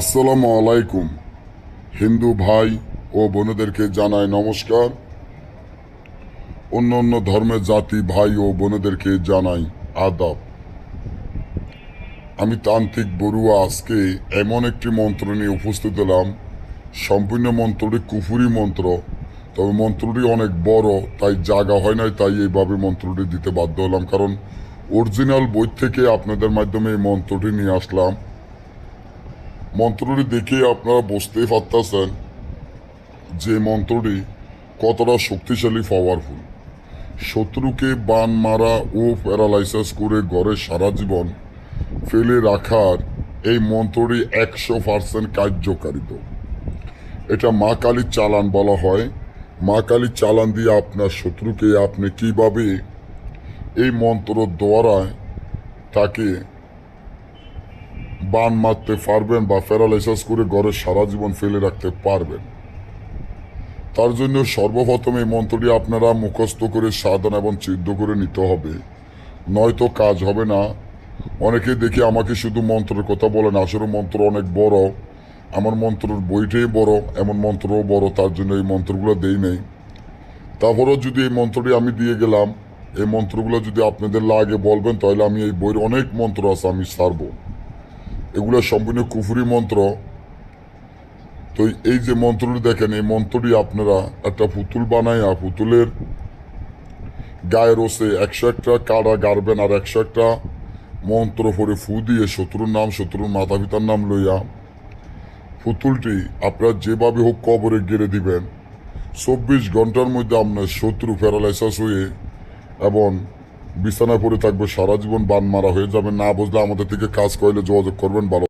আসসালামু আলাইকুম। হিন্দু ভাই ও বোনেদেরকে জানাই নমস্কার। অন্য অন্য ধর্মের জাতি ভাই ও বোনেদেরকে জানাই আদাব। আমি তান্ত্রিক বড়ুয়া আজকে এমন একটি মন্ত্র নিয়ে উপস্থিত হলাম সম্পূর্ণ মন্ত্রটি কুফুরি মন্ত্র, তবে মন্ত্রটি অনেক বড়, তাই জাগা হয় নাই, তাই এইভাবে মন্ত্রটি দিতে বাধ্য হলাম। কারণ অরিজিনাল বই থেকে আপনাদের মাধ্যমে এই মন্ত্রটি নিয়ে আসলাম। মন্ত্রটি দেখে আপনারা বুঝতেই পারতেছেন যে মন্ত্রটি কতটা শক্তিশালী পাওয়ারফুল শত্রুকে বান মারা ও প্যারালাইসিস করে ঘরে সারা জীবন ফেলে রাখার এই মন্ত্রটি একশো পার্সেন্ট কার্যকারিত। এটা মা কালীর চালান বলা হয়। মা কালীর চালান দিয়ে আপনার শত্রুকে আপনি কীভাবে এই মন্ত্র দ্বারা তাকে বান মারতে পারবেন বা প্যারালাইসিস করে ঘরে সারা জীবন ফেলে রাখতে পারবেন। তার জন্য সর্বপ্রথম এই মন্ত্রটি আপনারা মুখস্থ করে সাধনা এবং চিদ্ধ করে নিতে হবে। নয়তো কাজ হবে না। অনেকে দেখি আমাকে শুধু মন্ত্রের কথা বলেন আসলে মন্ত্র অনেক বড়। আমার মন্ত্রের বইটাই বড়, এমন মন্ত্রও বড়, তার জন্য এই মন্ত্রগুলো দেই নেই। তারপরেও যদি এই মন্ত্রটি আমি দিয়ে গেলাম, এই মন্ত্রগুলো যদি আপনাদের লাগে বলবেন, তাহলে আমি এই বইয়ের অনেক মন্ত্র আছে, আমি সারবো। এগুলো সম্পূর্ণ কুফুরি মন্ত্র। তো এই যে মন্ত্রটি দেখেন, এই মন্ত্রটি আপনারা একটা পুতুল বানাইয়া পুতুলের গায়ে রসে একশো একটা কাড়া গাড়বেন আর একশো একটা মন্ত্র পরে ফু দিয়ে শত্রুর নাম, শত্রুর মাতা পিতার নাম লইয়া পুতুলটি আপনারা যেভাবে হোক কবরে গেড়ে দিবেন। চব্বিশ ঘণ্টার মধ্যে আপনার শত্রু প্যারালাইসাস হয়ে এবং বিছানায় পড়ে থাকবে, সারা জীবন বান মারা হয়ে যাবে। না বুঝলে আমাদের থেকে কাজ করলে যোগাযোগ করবেন, ভালো